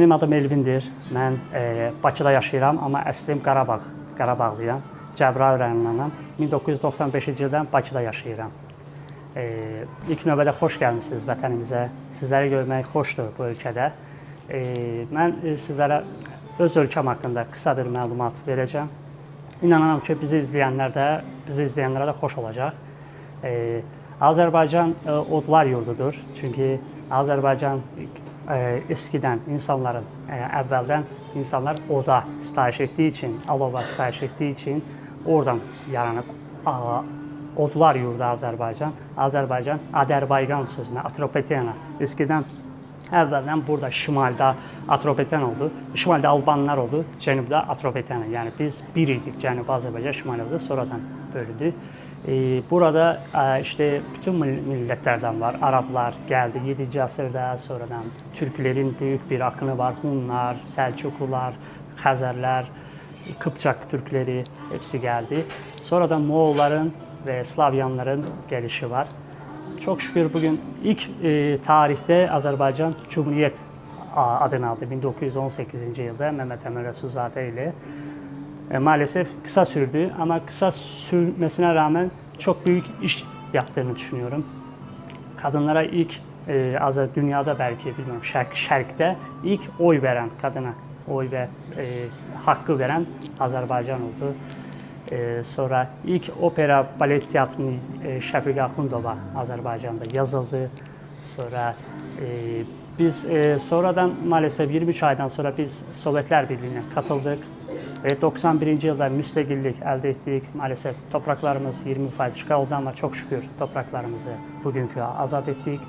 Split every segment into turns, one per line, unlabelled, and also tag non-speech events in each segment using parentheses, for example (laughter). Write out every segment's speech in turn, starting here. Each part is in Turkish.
Mənim adım Elvindir. Mən e, Bakıda yaşayıram, amma əslim Qarabağ, Qarabağlıyam. Cəbrayıl rayonundanam. 1995-ci ildən Bakıda yaşayıram. E, ilk növbədə xoş gəlmisiniz vətənimizə. Sizləri görmək xoşdur bu ölkədə. E, mən e, sizlərə öz ölkəm haqqında qısa bir məlumat verəcəm. İnanıram ki, bizi izləyənlər də, bizi izləyənlərə də xoş olacaq. E, Azərbaycan e, odlar yurdudur. Çünki Azərbaycan e, eskidən insanların e, əvvəldən insanlar oda sitayiş etdiyi üçün, alova sitayiş etdiyi üçün oradan yaranıb a, odlar yurdu Azərbaycan. Azərbaycan Azərbaycan sözünə Atropatena eskidən əvvəldən burada şimalda Atropatena oldu, şimalda Albanlar oldu, cənubda Atropatena. Yəni biz bir idik, Cənubi Azərbaycan, Azərbaycan sonradan bölündü. Ee, Burada e, işte bütün mill- milletlerden var. Araplar geldi 7. asırda sonradan Türklerin büyük bir akını var. Hunlar, Selçuklular, Hazarlar, Kıpçak Türkleri hepsi geldi. Sonradan Moğolların ve Slavyanların gelişi var. Çok şükür bugün ilk e, tarihte Azerbaycan Cumhuriyet adını aldı 1918. yılda Mehmet Emre Resulzade ile. E, maalesef kısa sürdü ama kısa sürmesine rağmen çok büyük iş yaptığını düşünüyorum. Kadınlara ilk e, az dünyada belki bilmiyorum şark, şarkta ilk oy veren kadına oy ve e, hakkı veren Azerbaycan oldu. E, sonra ilk opera balet tiyatronu e, Şefik Akundova Azerbaycan'da yazıldı. Sonra e, biz e, sonradan maalesef 23 aydan sonra biz Sovyetler Birliği'ne katıldık. Ve 91. yılda müstegillik elde ettik. Maalesef topraklarımız 20 faiz işgal ama çok şükür topraklarımızı bugünkü azat ettik.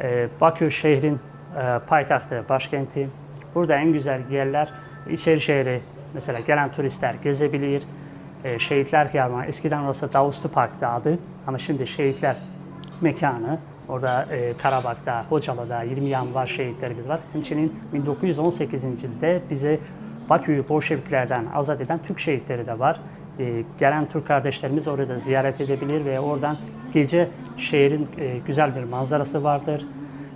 Ee, Bakü şehrin e, paytaxtı, başkenti. Burada en güzel yerler içeri şehri mesela gelen turistler gezebilir. E, Şehitler Kıyamı. Eskiden orası Davustu Park'ta adı ama şimdi Şehitler mekanı. Orada e, Karabak'ta, Hocalı'da 20 yanvar şehitlerimiz var. Hemçinin 1918. yılda bize Bakü'yü Bolşeviklerden azat eden Türk şehitleri de var. E, gelen Türk kardeşlerimiz orada ziyaret edebilir ve oradan gece şehrin e, güzel bir manzarası vardır.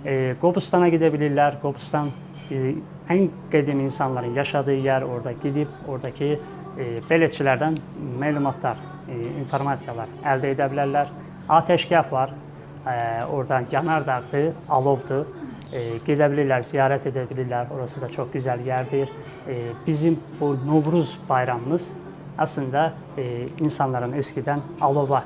E, Gobustan'a gidebilirler. Gobustan e, en kadim insanların yaşadığı yer orada gidip oradaki e, belediyelerden məlumatlar, e, informasiyalar əldə edə bilərlər. Var. E, oradan yanardağdır, alovdur. E, gedə bilirlər, ziyarət edə bilirlər. Orası da çox gözəl yerdir. E, bizim bu Novruz bayramımız aslında e, insanların eskiden alova,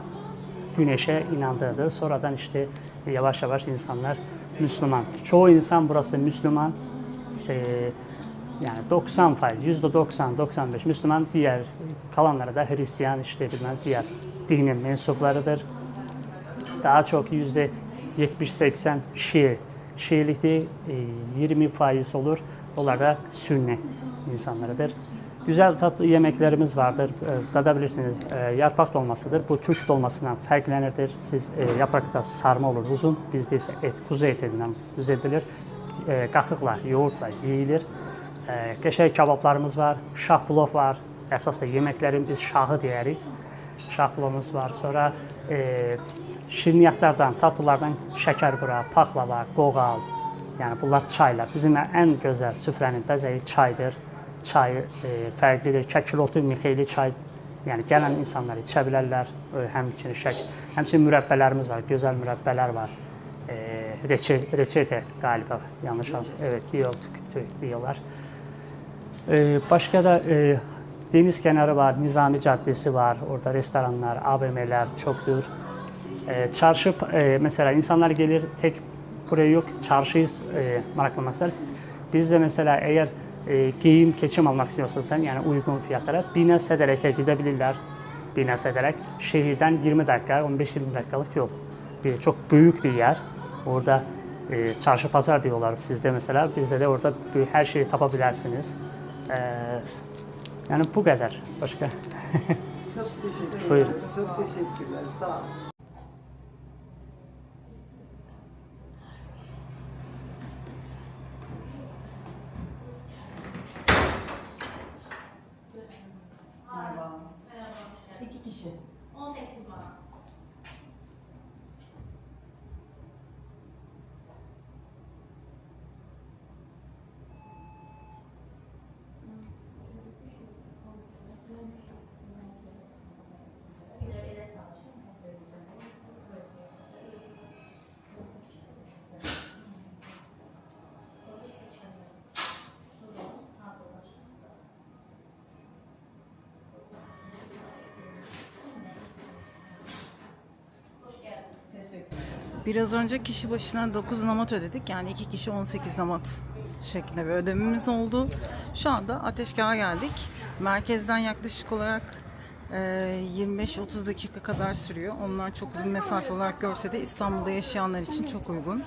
güneşe inandığıdır. Sonradan işte yavaş yavaş insanlar Müslüman. Çoğu insan burası Müslüman. Şey, yani 90 faiz, yüzde 90, 95 Müslüman, diğer kalanları da Hristiyan işte bilmem diğer dinin mensuplarıdır. Daha çok yüzde 70-80 Şii. Şiilikte e, 20 faiz olur. Onlar da Sünni insanlarıdır. Güzel tatlı yemeklerimiz vardır. E, Tadabilirsiniz. E, Yarpak dolmasıdır. Bu Türk dolmasından farklıdır. Siz e, yaprakta sarma olur uzun. Bizde ise et, kuzu etinden düzeltilir. Qatıqla, yoğurtla yeyilir. Qəşəng kabablarımız var. Şah plov var. Əsas da yeməklərin biz şahı deyirik. Şah plovumuz var. Sonra e, şirniyyatlardan, tatlılardan şəkər bura, paxlava, qoğal. Yəni bunlar çaylar. Bizim ən gözəl süfrənin bəzəyi çaydır. Çay e, fərqlidir. Kəkilotu, mixeyli çay. Yəni gələn insanlar içə bilərlər. E, Həmçinin şək, həmçinin mürəbbələrimiz var. Gözəl mürəbbələr var. E, reçe, reçete galiba yanlış. Evet, diyor, diyorlar. E, başka da e, deniz kenarı var, Nizami Caddesi var. Orada restoranlar, AVM'ler çoktur. E, çarşı e, mesela insanlar gelir tek buraya yok çarşıyı e, meraklanmazlar. Biz de mesela eğer e, giyim, keçim almak istiyorsan sen yani uygun fiyatlara Bina Sederek'e gidebilirler. Bina Sederek şehirden 20 dakika, 15-20 dakikalık yol. Bir, çok büyük bir yer. Orada e, çarşı pazar diyorlar sizde mesela. Bizde de orada her şeyi tapabilirsiniz. E, yani bu kadar. Başka?
Çok teşekkürler. (laughs)
Buyurun.
Çok teşekkürler. Sağ ol.
Biraz önce kişi başına 9 namat ödedik. Yani iki kişi 18 namat şeklinde bir ödememiz oldu. Şu anda Ateşgah'a geldik. Merkezden yaklaşık olarak e, 25-30 dakika kadar sürüyor. Onlar çok uzun mesafe olarak görse de İstanbul'da yaşayanlar için çok uygun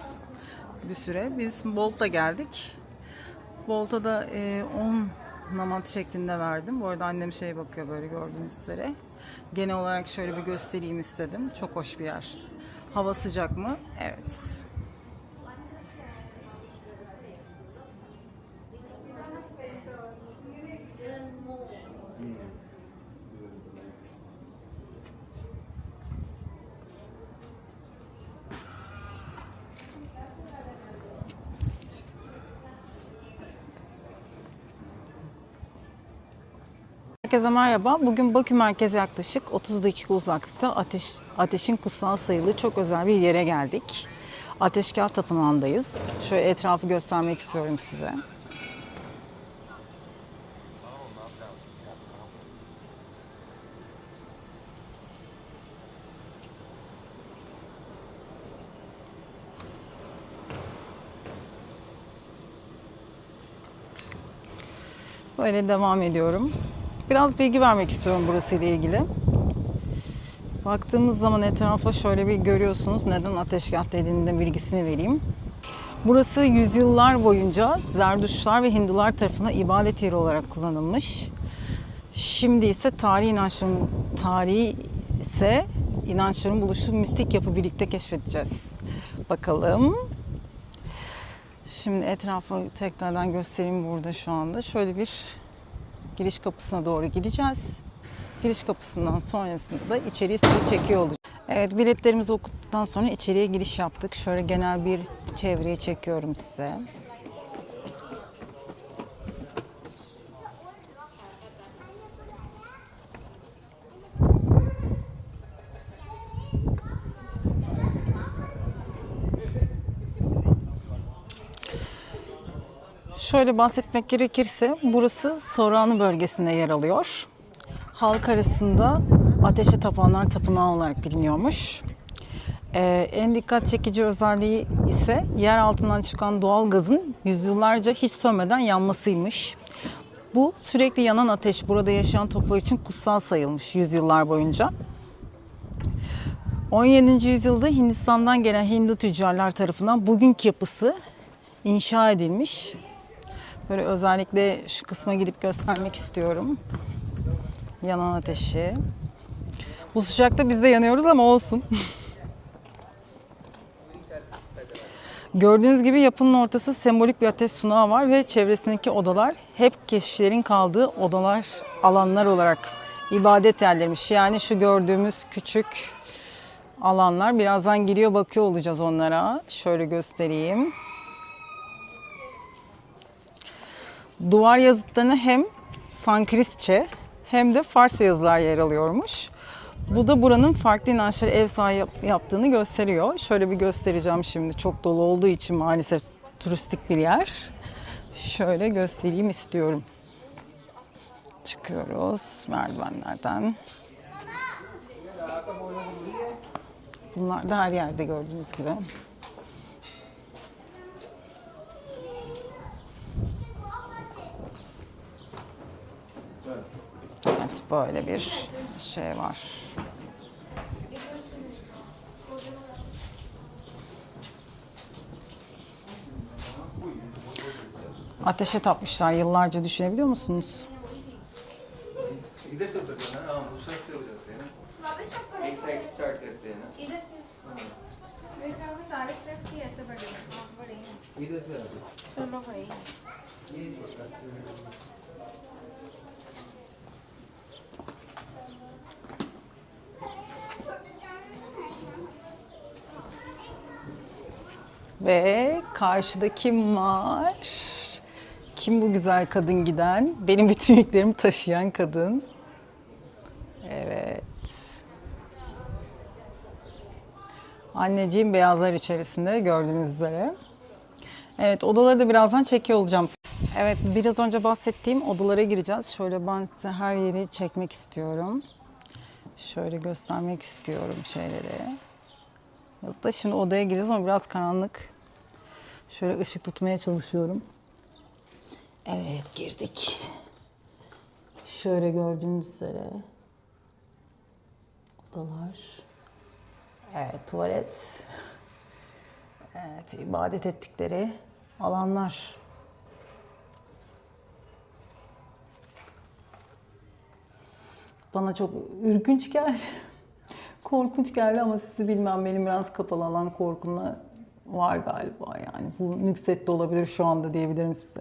bir süre. Biz Bolt'la geldik. Bolt'a da e, 10 namat şeklinde verdim. Bu arada annem şey bakıyor böyle gördüğünüz üzere. Genel olarak şöyle bir göstereyim istedim. Çok hoş bir yer. Hava sıcak mı? Evet. Herkese merhaba. Bugün Bakü merkeze yaklaşık 30 dakika uzaklıkta ateş, ateşin kutsal sayılı çok özel bir yere geldik. Ateşgah Tapınağı'ndayız. Şöyle etrafı göstermek istiyorum size. Böyle devam ediyorum. Biraz bilgi vermek istiyorum burası ile ilgili. Baktığımız zaman etrafa şöyle bir görüyorsunuz. Neden ateşgah dediğinde bilgisini vereyim. Burası yüzyıllar boyunca Zerdüştler ve Hindular tarafından ibadet yeri olarak kullanılmış. Şimdi ise tarihi inançların tarihi ise inançların buluştuğu mistik yapı birlikte keşfedeceğiz. Bakalım. Şimdi etrafı tekrardan göstereyim burada şu anda. Şöyle bir giriş kapısına doğru gideceğiz. Giriş kapısından sonrasında da içeriği sizi çekiyor olacağız. Evet biletlerimizi okuttuktan sonra içeriye giriş yaptık. Şöyle genel bir çevreyi çekiyorum size. Şöyle bahsetmek gerekirse burası Soranı bölgesinde yer alıyor. Halk arasında ateşe tapanlar tapınağı olarak biliniyormuş. Ee, en dikkat çekici özelliği ise yer altından çıkan doğal gazın yüzyıllarca hiç sönmeden yanmasıymış. Bu sürekli yanan ateş burada yaşayan toplar için kutsal sayılmış yüzyıllar boyunca. 17. yüzyılda Hindistan'dan gelen Hindu tüccarlar tarafından bugünkü yapısı inşa edilmiş. Böyle özellikle şu kısma gidip göstermek istiyorum. Yanan ateşi. Bu sıcakta biz de yanıyoruz ama olsun. (laughs) Gördüğünüz gibi yapının ortası sembolik bir ateş sunağı var ve çevresindeki odalar hep keşişlerin kaldığı odalar, alanlar olarak ibadet yerlermiş. Yani şu gördüğümüz küçük alanlar birazdan giriyor bakıyor olacağız onlara. Şöyle göstereyim. Duvar yazıtlarına hem Sanskritçe hem de Farsça yazılar yer alıyormuş. Bu da buranın farklı inançlara ev sahibi yaptığını gösteriyor. Şöyle bir göstereceğim şimdi. Çok dolu olduğu için maalesef turistik bir yer. Şöyle göstereyim istiyorum. Çıkıyoruz merdivenlerden. Bunlar da her yerde gördüğünüz gibi. Evet böyle bir şey var. Ateşe tapmışlar yıllarca düşünebiliyor musunuz? Ve karşıda kim var? Kim bu güzel kadın giden? Benim bütün yüklerimi taşıyan kadın. Evet. Anneciğim beyazlar içerisinde gördüğünüz üzere. Evet odaları da birazdan çekiyor olacağım. Evet biraz önce bahsettiğim odalara gireceğiz. Şöyle ben size her yeri çekmek istiyorum. Şöyle göstermek istiyorum şeyleri. yazıda. Şimdi odaya gireceğiz ama biraz karanlık. Şöyle ışık tutmaya çalışıyorum. Evet girdik. Şöyle gördüğünüz üzere odalar. Evet tuvalet. Evet ibadet ettikleri alanlar. Bana çok ürkünç geldi. (laughs) Korkunç geldi ama sizi bilmem benim biraz kapalı alan korkumla var galiba yani. Bu nükset de olabilir şu anda diyebilirim size.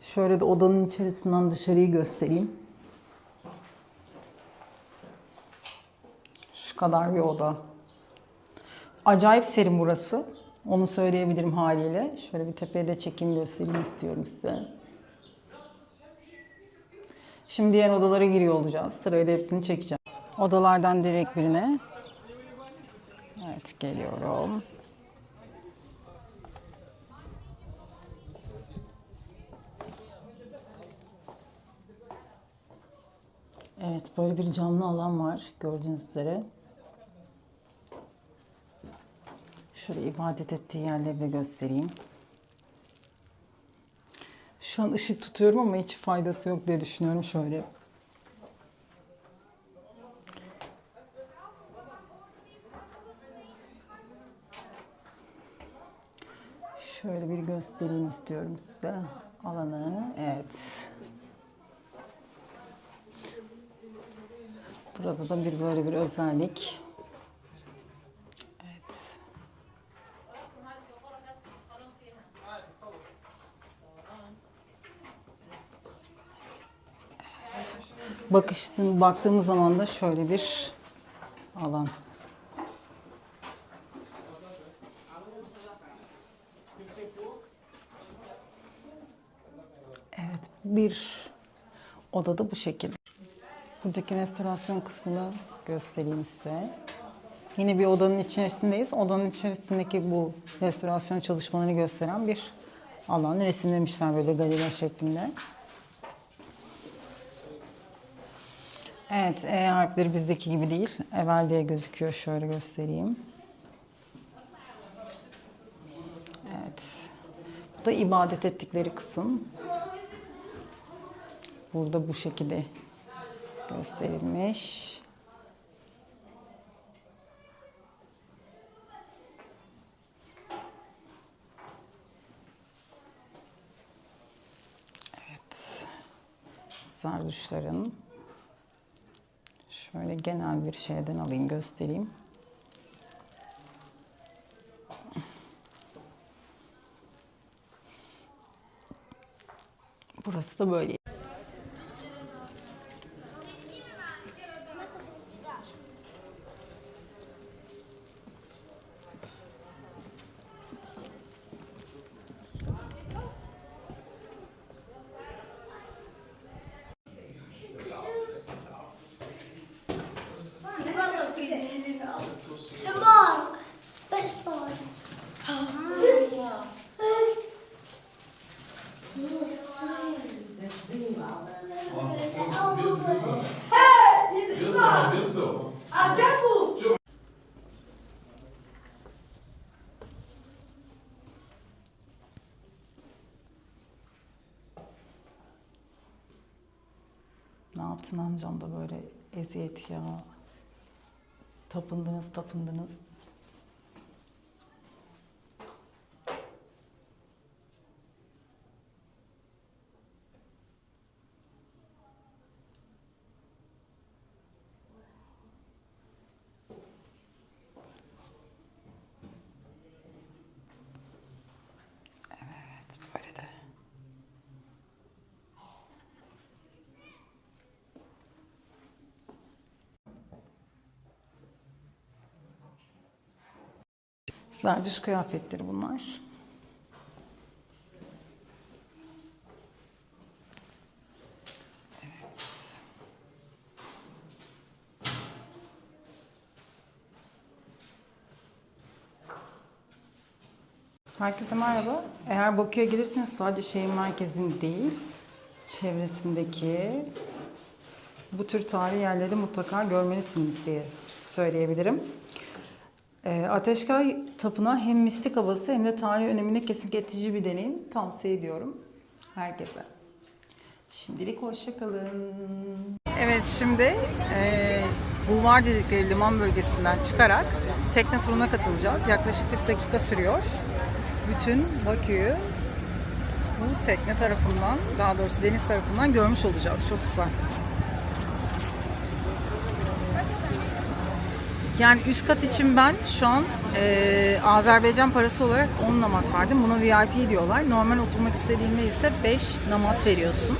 Şöyle de odanın içerisinden dışarıyı göstereyim. Şu kadar bir oda. Acayip serin burası. Onu söyleyebilirim haliyle. Şöyle bir tepeye de çekeyim göstereyim istiyorum size. Şimdi diğer odalara giriyor olacağız. Sırayla hepsini çekeceğim. Odalardan direkt birine. Evet geliyorum. Evet böyle bir canlı alan var gördüğünüz üzere. Şöyle ibadet ettiği yerleri de göstereyim. Şu an ışık tutuyorum ama hiç faydası yok diye düşünüyorum şöyle. Şöyle bir göstereyim istiyorum size alanı. Evet. Burada da bir böyle bir özellik. Evet. Bakıştım, baktığımız zaman da şöyle bir alan. Evet, bir odada bu şekilde. Buradaki restorasyon kısmını göstereyim size. Yine bir odanın içerisindeyiz. Odanın içerisindeki bu restorasyon çalışmalarını gösteren bir alan. Resimlemişler böyle galeri şeklinde. Evet, E harfleri bizdeki gibi değil. Evvel diye gözüküyor. Şöyle göstereyim. Evet. Bu da ibadet ettikleri kısım. Burada bu şekilde gösterilmiş. Evet. Zardüşlerin şöyle genel bir şeyden alayım göstereyim. Burası da böyle. Ne yaptın amcam da böyle eziyet ya. Tapındınız tapındınız. Zerdüş kıyafetleri bunlar. Evet. Herkese merhaba. Eğer Bakü'ye gelirseniz sadece şehir merkezinde değil, çevresindeki bu tür tarihi yerleri mutlaka görmelisiniz diye söyleyebilirim. E, Ateşkay Tapınağı hem mistik havası hem de tarihi önemine kesinlikle etici bir deneyim. Tavsiye ediyorum herkese. Şimdilik hoşçakalın. Evet şimdi e, Bulvar dedikleri liman bölgesinden çıkarak tekne turuna katılacağız. Yaklaşık 40 dakika sürüyor. Bütün Bakü'yü bu tekne tarafından, daha doğrusu deniz tarafından görmüş olacağız. Çok güzel. Yani üst kat için ben şu an e, Azerbaycan parası olarak 10 namat verdim. Buna VIP diyorlar. Normal oturmak istediğinde ise 5 namat veriyorsun.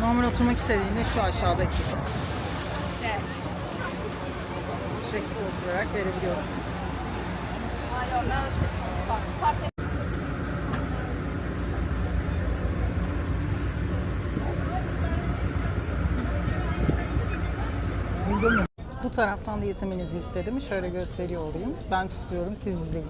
Normal oturmak istediğinde şu aşağıdaki gibi. Bu şekilde oturarak verebiliyorsun. Bu taraftan da izlemenizi istedim. Şöyle gösteriyor olayım. Ben susuyorum, siz izleyin.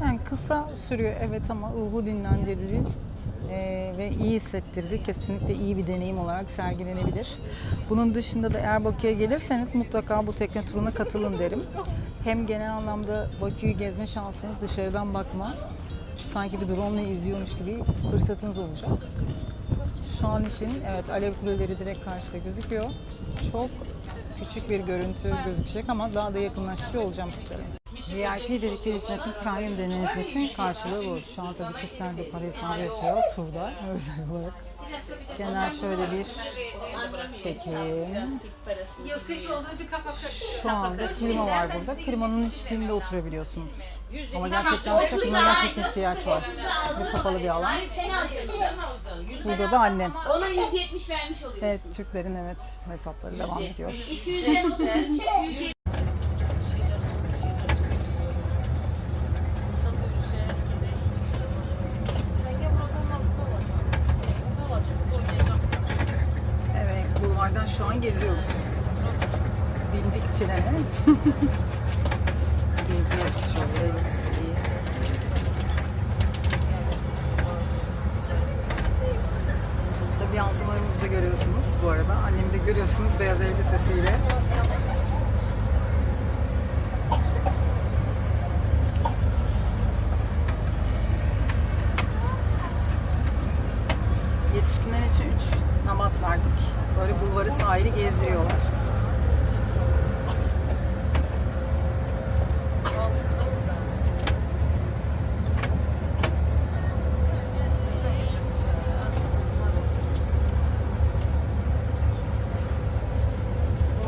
Yani kısa sürüyor evet ama ruhu dinlendirdi eee, ve iyi hissettirdi. Kesinlikle iyi bir deneyim olarak sergilenebilir. Bunun dışında da eğer Bakü'ye gelirseniz mutlaka bu tekne turuna katılın derim. Hem genel anlamda Bakü'yü gezme şansınız dışarıdan bakma, sanki bir drone ile izliyormuş gibi fırsatınız olacak. Şu an için evet alev kuleleri direkt karşıda gözüküyor. Çok küçük bir görüntü gözükecek ama daha da yakınlaştırıyor olacağım sizlere. VIP dedikleri hizmetin premium hizmetin karşılığı bu. Şu an tabii Türkler de para hesabı yapıyor turda (laughs) özel olarak. Genel şöyle bir çekim. Şu anda klima var burada. Klimanın eşliğinde oturabiliyorsunuz. Ama gerçekten buna gerçekten ihtiyaç var. Bu kapalı bir alan. Burada da annem.
Ona 170 vermiş oluyor.
Evet Türklerin evet hesapları devam ediyor.
200 verse 100
Evet, bulvardan şu an geziyoruz. Bindik trene. (laughs) geziyoruz şöyle. Tabii yansımalarımızı da görüyorsunuz bu arada. Annemi de görüyorsunuz beyaz elbisesiyle. Yetişkinler için 3 namat verdik. Böyle bulvarı sahili gezdiriyorlar.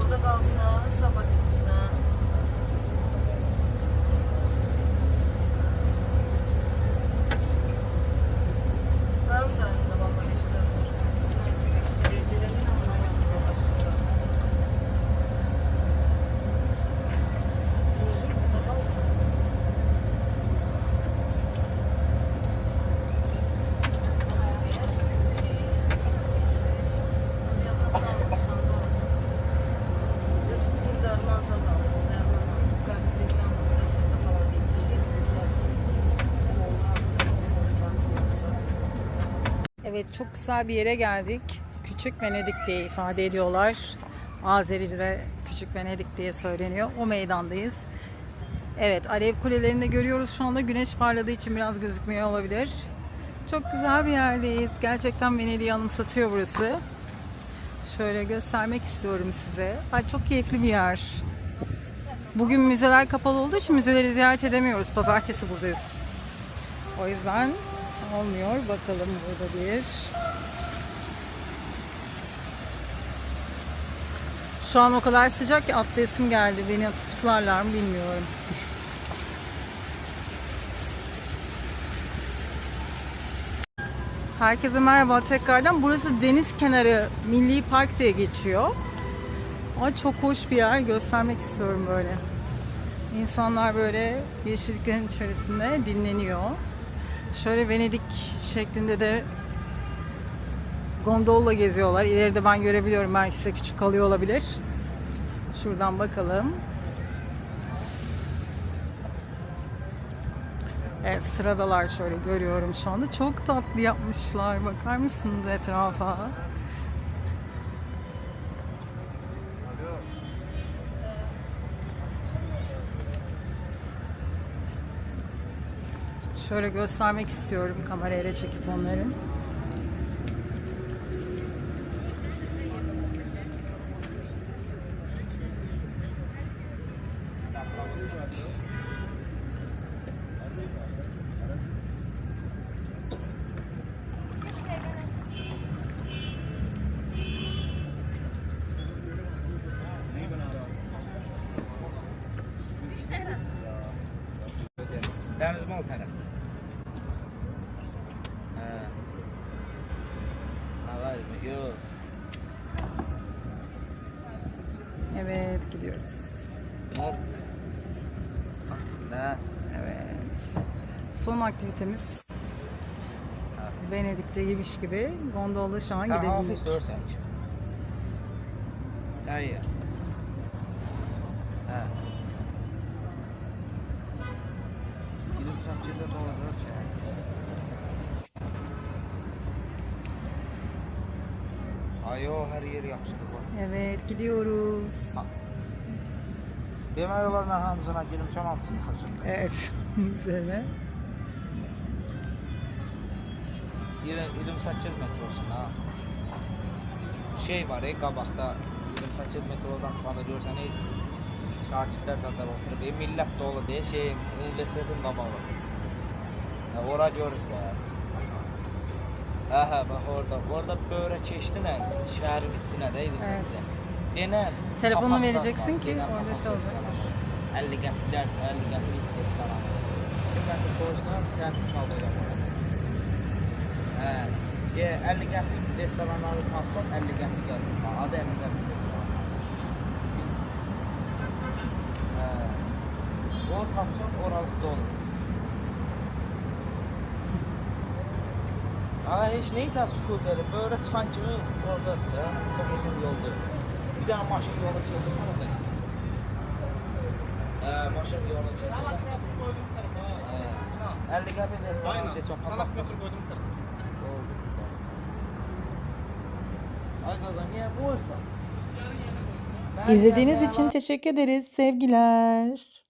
Orada kalsa, sabah gitse. Ben de aynı baba işte.
Evet çok güzel bir yere geldik. Küçük Venedik diye ifade ediyorlar. Azerice'de Küçük Venedik diye söyleniyor. O meydandayız. Evet alev kulelerini de görüyoruz şu anda. Güneş parladığı için biraz gözükmüyor olabilir. Çok güzel bir yerdeyiz. Gerçekten Venedik'i anımsatıyor burası. Şöyle göstermek istiyorum size. Ay çok keyifli bir yer. Bugün müzeler kapalı olduğu için müzeleri ziyaret edemiyoruz. Pazartesi buradayız. O yüzden olmuyor. Bakalım burada bir. Şu an o kadar sıcak ki atlayasım geldi. Beni tutuklarlar mı bilmiyorum. Herkese merhaba tekrardan. Burası deniz kenarı Milli Park diye geçiyor. Ama çok hoş bir yer. Göstermek istiyorum böyle. İnsanlar böyle yeşilliklerin içerisinde dinleniyor. Şöyle Venedik şeklinde de gondolla geziyorlar. İleride ben görebiliyorum. Belki size küçük kalıyor olabilir. Şuradan bakalım. Evet sıradalar şöyle görüyorum şu anda. Çok tatlı yapmışlar. Bakar mısınız etrafa? Şöyle göstermek istiyorum kamerayla çekip onları.
Mal taraf. Ha. Ha var mı? Yok.
Evet gidiyoruz.
Mal. Ne?
Evet. Son aktivitemiz Venedik'te yemiş gibi gondolda şu an gidebildik.
dörsen. Hayır. Ha. Bizim sanatçıda dolarlar çek. Ayo her yer yaxşıdır bu.
Evet gidiyoruz.
Demək olar mən hamısına girmişəm, hamısını yaxşıdır.
Evet. (laughs) Şöyle.
28 metrosun ha. Şey var ey qabaqda 28 metrodan çıxanda görsən ey şagirdlər zadlar oturub, ey millət dolu deyə şey universitetin qabağı. Ha, ora görürsən. Hə, hə, bax orada. Orada böyrə keçdin hə, şəhərin içinə də idi.
Evet.
Denən.
Telefonunu
papaqlar
vereceksin ki orada şey olacak.
var. 50 qəpiklər, 50 qəpik restoran. Kimsə soruşsan, sən çalacaq. Hə, şey 50 qəpik restoranları tapsan 50 qəpik. Ha, adı 50 qəpik restoran. Hə. O tapsan oralıqda olur. (laughs) Aa heç neysə skuteri böyle çıxan kimi orada da çox uzun yoldur. Bir dənə maşın yolu keçirsən orada. Hə, maşın yolu keçirsən. Hə, 50 qəpik restoran desən papaq götür qoydum
İzlediğiniz için teşekkür ederiz. Sevgiler.